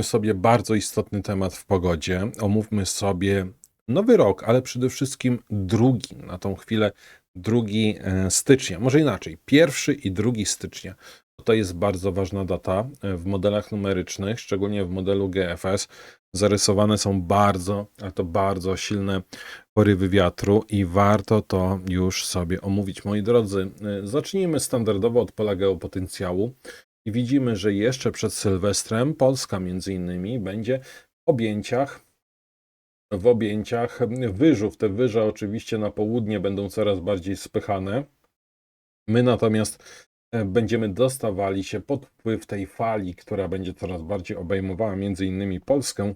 omówmy sobie bardzo istotny temat w pogodzie. Omówmy sobie nowy rok, ale przede wszystkim drugi, na tą chwilę drugi e, stycznia. Może inaczej, pierwszy i drugi stycznia. To jest bardzo ważna data e, w modelach numerycznych, szczególnie w modelu GFS. Zarysowane są bardzo, a to bardzo silne porywy wiatru i warto to już sobie omówić. Moi drodzy, e, zacznijmy standardowo od pola geopotencjału. I widzimy, że jeszcze przed Sylwestrem Polska między innymi będzie w objęciach w objęciach wyżów. Te wyże oczywiście na południe będą coraz bardziej spychane. My natomiast e, będziemy dostawali się pod wpływ tej fali, która będzie coraz bardziej obejmowała między innymi Polskę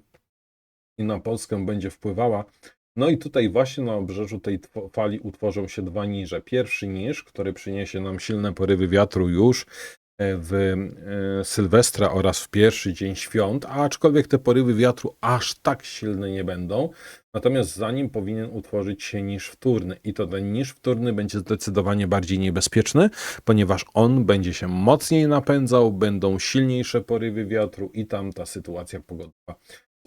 i na Polskę będzie wpływała. No i tutaj właśnie na obrzeżu tej fali utworzą się dwa niże. Pierwszy niż, który przyniesie nam silne porywy wiatru już w e, Sylwestra oraz w pierwszy dzień świąt, aczkolwiek te porywy wiatru aż tak silne nie będą. Natomiast za nim powinien utworzyć się niż wtórny i to ten niż wtórny będzie zdecydowanie bardziej niebezpieczny, ponieważ on będzie się mocniej napędzał, będą silniejsze porywy wiatru i tam ta sytuacja pogodowa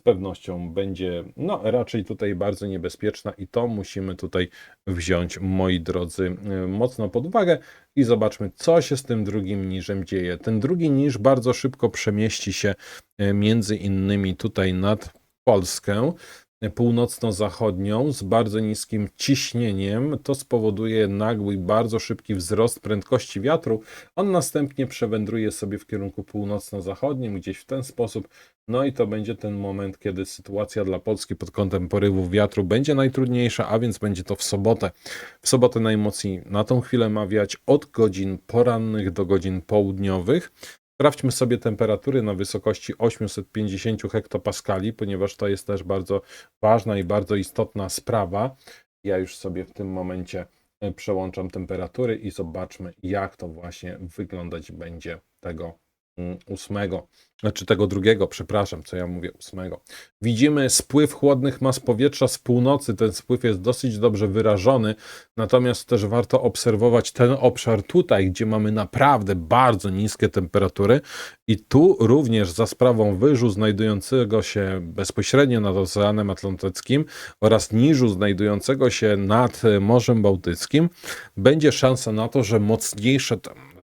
pewnością będzie no raczej tutaj bardzo niebezpieczna i to musimy tutaj wziąć, moi drodzy, y, mocno pod uwagę i zobaczmy, co się z tym drugim niżem dzieje. Ten drugi niż bardzo szybko przemieści się y, między innymi tutaj nad Polskę północno-zachodnią z bardzo niskim ciśnieniem. To spowoduje nagły i bardzo szybki wzrost prędkości wiatru. On następnie przewędruje sobie w kierunku północno-zachodnim, gdzieś w ten sposób. No i to będzie ten moment, kiedy sytuacja dla Polski pod kątem porywów wiatru będzie najtrudniejsza, a więc będzie to w sobotę. W sobotę najmocniej na tą chwilę ma wiać od godzin porannych do godzin południowych. Sprawdźmy sobie temperatury na wysokości 850 hektopaskali, ponieważ to jest też bardzo ważna i bardzo istotna sprawa. Ja już sobie w tym momencie e, przełączam temperatury i zobaczmy, jak to właśnie wyglądać będzie tego ósmego, znaczy tego drugiego, przepraszam, co ja mówię, ósmego. Widzimy spływ chłodnych mas powietrza z północy. Ten spływ jest dosyć dobrze wyrażony, natomiast też warto obserwować ten obszar tutaj, gdzie mamy naprawdę bardzo niskie temperatury i tu również za sprawą wyżu znajdującego się bezpośrednio nad Oceanem Atlantyckim oraz niżu znajdującego się nad Morzem Bałtyckim będzie szansa na to, że mocniejsze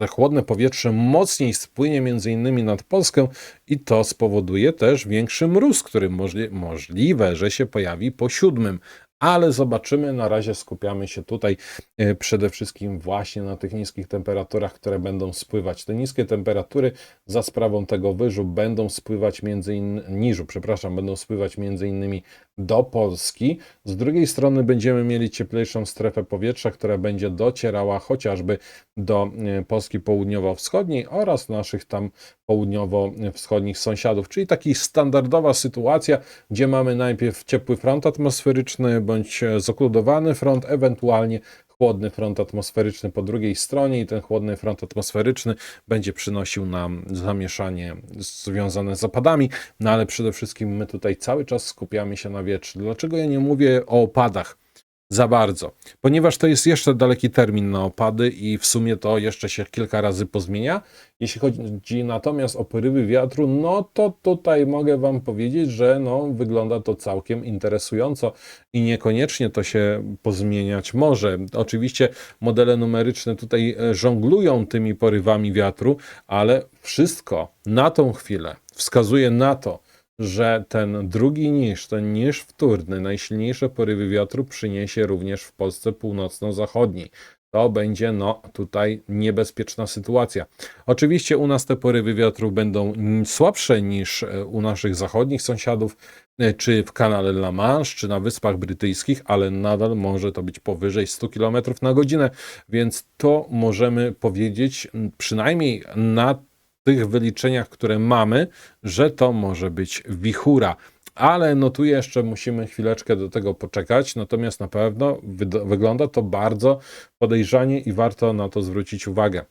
chłodne powietrze mocniej spłynie między innymi nad Polskę i to spowoduje też większy mróz, który możli możliwe, że się pojawi po siódmym. Ale zobaczymy, na razie skupiamy się tutaj e, przede wszystkim właśnie na tych niskich temperaturach, które będą spływać. Te niskie temperatury za sprawą tego wyżu będą spływać między innymi, niżu, przepraszam, będą spływać między innymi do Polski. Z drugiej strony będziemy mieli cieplejszą strefę powietrza, która będzie docierała chociażby do e, Polski południowo-wschodniej oraz naszych tam południowo-wschodnich sąsiadów, czyli taka standardowa sytuacja, gdzie mamy najpierw ciepły front atmosferyczny bądź zokludowany front, ewentualnie chłodny front atmosferyczny po drugiej stronie i ten chłodny front atmosferyczny będzie przynosił nam zamieszanie związane z opadami, no ale przede wszystkim my tutaj cały czas skupiamy się na wietrze. Dlaczego ja nie mówię o opadach? Za bardzo, ponieważ to jest jeszcze daleki termin na opady i w sumie to jeszcze się kilka razy pozmienia. Jeśli chodzi natomiast o porywy wiatru, no to tutaj mogę Wam powiedzieć, że no, wygląda to całkiem interesująco i niekoniecznie to się pozmieniać może. Oczywiście modele numeryczne tutaj e, żonglują tymi porywami wiatru, ale wszystko na tą chwilę wskazuje na to, że ten drugi niż, ten niż wtórny, najsilniejsze porywy wiatru przyniesie również w Polsce północno-zachodniej. To będzie, no, tutaj niebezpieczna sytuacja. Oczywiście u nas te porywy wiatru będą słabsze niż e, u naszych zachodnich sąsiadów, e, czy w kanale La Manche, czy na Wyspach Brytyjskich, ale nadal może to być powyżej 100 km na godzinę, więc to możemy powiedzieć przynajmniej na tych wyliczeniach, które mamy, że to może być wichura. Ale no tu jeszcze musimy chwileczkę do tego poczekać, natomiast na pewno wygląda to bardzo podejrzanie i warto na to zwrócić uwagę.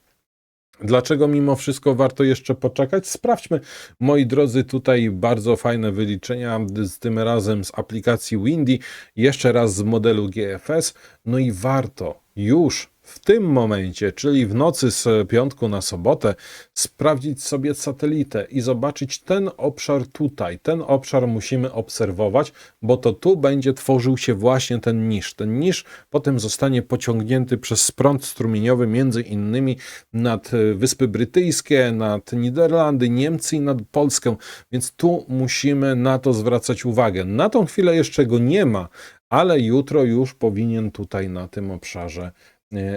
Dlaczego mimo wszystko warto jeszcze poczekać? Sprawdźmy, moi drodzy, tutaj bardzo fajne wyliczenia, z tym razem z aplikacji Windy, jeszcze raz z modelu GFS. No i warto już w tym momencie, czyli w nocy z piątku na sobotę, sprawdzić sobie satelitę i zobaczyć ten obszar tutaj. Ten obszar musimy obserwować, bo to tu będzie tworzył się właśnie ten nisz. Ten nisz potem zostanie pociągnięty przez prąd strumieniowy, między innymi nad e, Wyspy Brytyjskie, nad Niderlandy, Niemcy i nad Polskę, więc tu musimy na to zwracać uwagę. Na tą chwilę jeszcze go nie ma, ale jutro już powinien tutaj na tym obszarze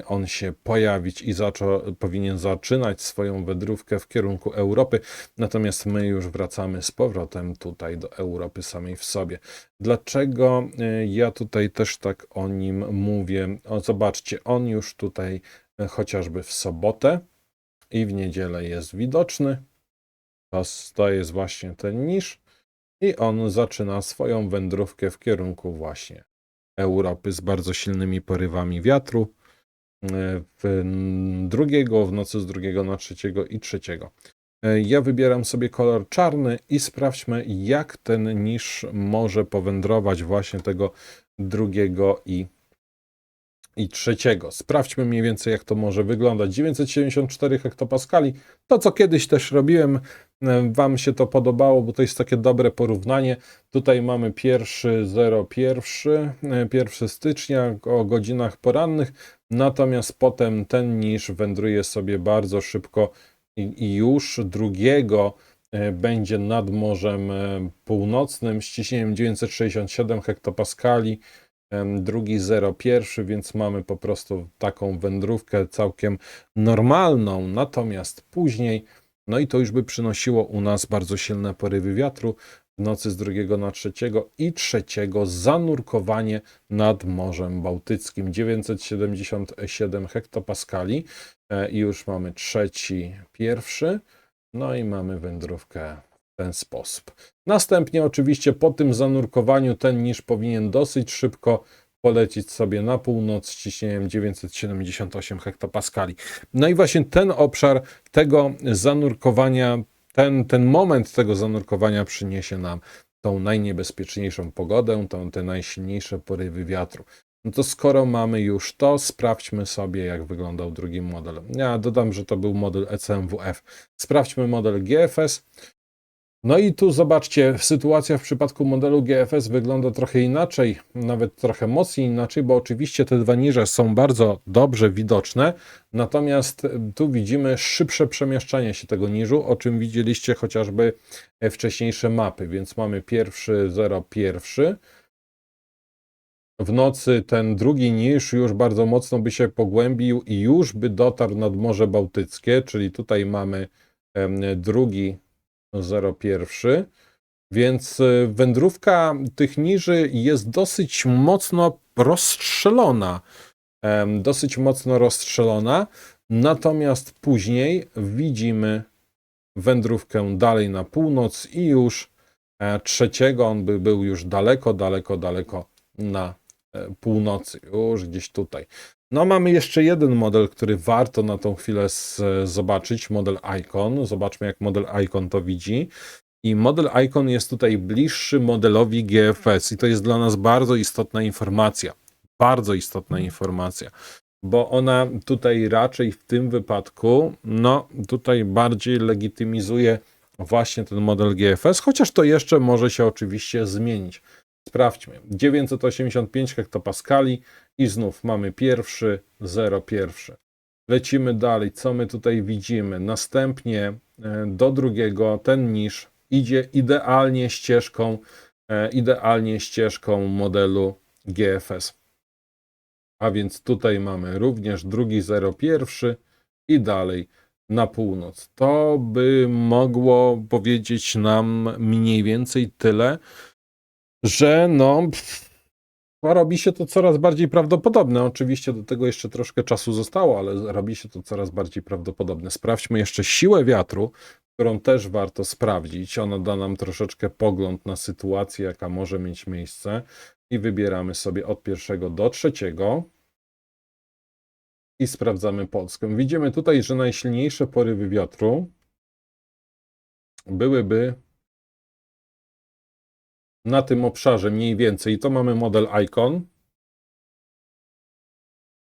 on się pojawić i zaczął, powinien zaczynać swoją wędrówkę w kierunku Europy. Natomiast my już wracamy z powrotem tutaj do Europy samej w sobie. Dlaczego e, ja tutaj też tak o nim mówię? O, zobaczcie, on już tutaj e, chociażby w sobotę i w niedzielę jest widoczny. To jest właśnie ten niż i on zaczyna swoją wędrówkę w kierunku właśnie Europy z bardzo silnymi porywami wiatru. E, W drugiego, w nocy z drugiego na trzeciego i trzeciego. E, Ja wybieram sobie kolor czarny i sprawdźmy, jak ten niż może powędrować właśnie tego drugiego i, i trzeciego. Sprawdźmy mniej więcej, jak to może wyglądać. 974 hektopaskali, to co kiedyś też robiłem, e, Wam się to podobało, bo to jest takie dobre porównanie. Tutaj mamy pierwszy 01, e, 1 stycznia o godzinach porannych, natomiast potem ten niż wędruje sobie bardzo szybko i, i już drugiego e, będzie nad Morzem e, Północnym z ciśnieniem 967 hektopaskali, em, drugi 01, więc mamy po prostu taką wędrówkę całkiem normalną, natomiast później, no i to już by przynosiło u nas bardzo silne porywy wiatru, nocy z drugiego na trzeciego i trzeciego zanurkowanie nad Morzem Bałtyckim 977 hektopaskali e, i już mamy trzeci, pierwszy, no i mamy wędrówkę w ten sposób. Następnie oczywiście po tym zanurkowaniu ten niż powinien dosyć szybko polecieć sobie na północ z ciśnieniem 978 hektopaskali. No i właśnie ten obszar tego zanurkowania, ten, ten moment tego zanurkowania przyniesie nam tą najniebezpieczniejszą pogodę, tą, te najsilniejsze porywy wiatru. No to skoro mamy już to, sprawdźmy sobie, jak wyglądał drugi model. Ja dodam, że to był model ECMWF. Sprawdźmy model GFS. No i tu zobaczcie, sytuacja w przypadku modelu GFS wygląda trochę inaczej, nawet trochę mocniej inaczej, bo oczywiście te dwa niże są bardzo dobrze widoczne, natomiast tu widzimy szybsze przemieszczanie się tego niżu, o czym widzieliście chociażby e, wcześniejsze mapy, więc mamy pierwszy 01, w nocy ten drugi niż już bardzo mocno by się pogłębił i już by dotarł nad Morze Bałtyckie, czyli tutaj mamy drugi 01. Więc y, wędrówka tych niży jest dosyć mocno rozstrzelona. Dosyć mocno rozstrzelona. Natomiast później widzimy wędrówkę dalej na północ i już e, trzeciego on by był już daleko, daleko, daleko na e, północy, już gdzieś tutaj. No, mamy jeszcze jeden model, który warto na tą chwilę zobaczyć, model Icon. Zobaczmy, jak model Icon to widzi. I model Icon jest tutaj bliższy modelowi GFS, i to jest dla nas bardzo istotna informacja. Bardzo istotna informacja, bo ona tutaj raczej w tym wypadku, no tutaj bardziej legitymizuje właśnie ten model GFS, chociaż to jeszcze może się oczywiście zmienić. Sprawdźmy. 985 hektopaskali i znów mamy pierwszy, 01. Lecimy dalej. Co my tutaj widzimy? Następnie e, do drugiego ten niż idzie idealnie ścieżką, e, idealnie ścieżką modelu GFS. A więc tutaj mamy również drugi 01 i dalej na północ. To by mogło powiedzieć nam mniej więcej tyle, że no pff, robi się to coraz bardziej prawdopodobne. Oczywiście do tego jeszcze troszkę czasu zostało, ale robi się to coraz bardziej prawdopodobne. Sprawdźmy jeszcze siłę wiatru, którą też warto sprawdzić. Ona da nam troszeczkę pogląd na sytuację, jaka może mieć miejsce. I wybieramy sobie od pierwszego do trzeciego. I sprawdzamy Polskę. Widzimy tutaj, że najsilniejsze porywy wiatru byłyby na tym obszarze mniej więcej. I to mamy model Icon.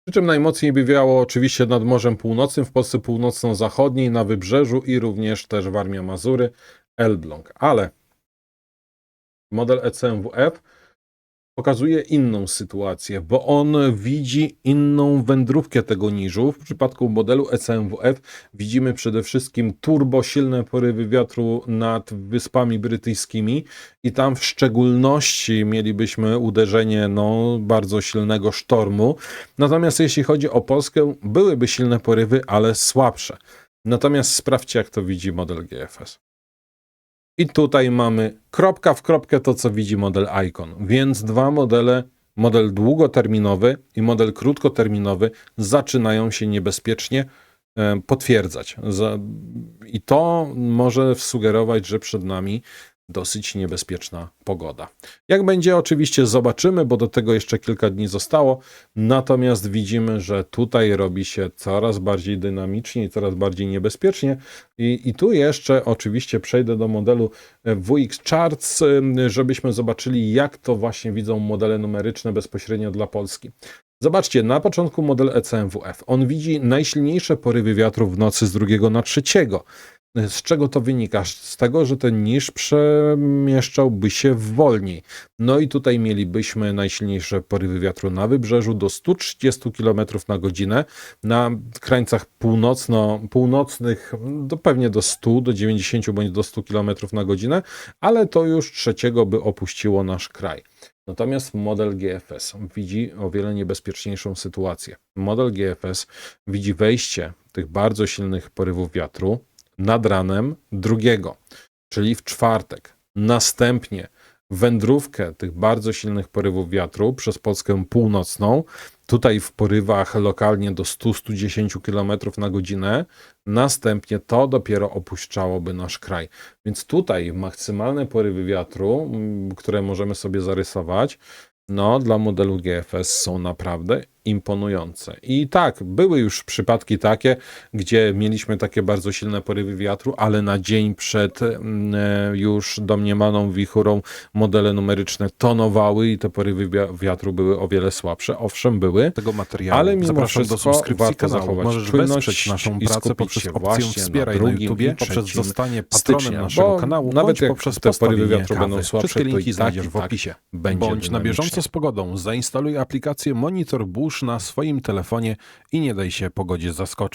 Przy czym najmocniej by wiało oczywiście nad Morzem Północnym, w Polsce północno-zachodniej, na Wybrzeżu i również też Warmia Mazury, Elbląg. Ale model ECMWF pokazuje inną sytuację, bo on widzi inną wędrówkę tego niżu. W przypadku modelu ECMWF widzimy przede wszystkim turbo silne porywy wiatru nad Wyspami Brytyjskimi i tam w szczególności mielibyśmy uderzenie no, bardzo silnego sztormu. Natomiast jeśli chodzi o Polskę, byłyby silne porywy, ale słabsze. Natomiast sprawdźcie, jak to widzi model GFS. I tutaj mamy kropka w kropkę to, co widzi model Icon. Więc dwa modele, model długoterminowy i model krótkoterminowy, zaczynają się niebezpiecznie e, potwierdzać. Za- I to może sugerować, że przed nami dosyć niebezpieczna pogoda. Jak będzie, oczywiście zobaczymy, bo do tego jeszcze kilka dni zostało. Natomiast widzimy, że tutaj robi się coraz bardziej dynamicznie i coraz bardziej niebezpiecznie. I, I tu jeszcze oczywiście przejdę do modelu WX Charts, żebyśmy zobaczyli, jak to właśnie widzą modele numeryczne bezpośrednio dla Polski. Zobaczcie, na początku model ECMWF. On widzi najsilniejsze porywy wiatru w nocy z drugiego na trzeciego. Z czego to wynika? Z tego, że ten niż przemieszczałby się wolniej. No i tutaj mielibyśmy najsilniejsze porywy wiatru na wybrzeżu do 130 km na godzinę, na krańcach północno, północnych do pewnie do 100, do 90 bądź do 100 km na godzinę, ale to już trzeciego by opuściło nasz kraj. Natomiast model GFS widzi o wiele niebezpieczniejszą sytuację. Model GFS widzi wejście tych bardzo silnych porywów wiatru nad ranem drugiego, czyli w czwartek. Następnie wędrówkę tych bardzo silnych porywów wiatru przez Polskę północną, tutaj w porywach lokalnie do 100-110 km na godzinę. Następnie to dopiero opuszczałoby nasz kraj. Więc tutaj maksymalne porywy wiatru, mm, które możemy sobie zarysować, no dla modelu GFS są naprawdę imponujące. I tak, były już przypadki takie, gdzie mieliśmy takie bardzo silne porywy wiatru, ale na dzień przed e, już domniemaną wichurą modele numeryczne tonowały i te porywy wia- wiatru były o wiele słabsze. Owszem, były, tego materiału. ale mimo Zapraszam wszystko do subskrypcji kanału. zachować Możesz wesprzeć naszą pracę poprzez opcję na Wspieraj na drugim i poprzez zostanie patronem stycznia, naszego kanału, nawet jak poprzez te porywy wiatru będą kawy. słabsze, Wszystkie to linki i tak, znajdziesz w opisie. będzie Bądź na bieżąco z pogodą. Zainstaluj aplikację Monitor Burz na swoim telefonie i nie daj się pogodzie zaskoczyć.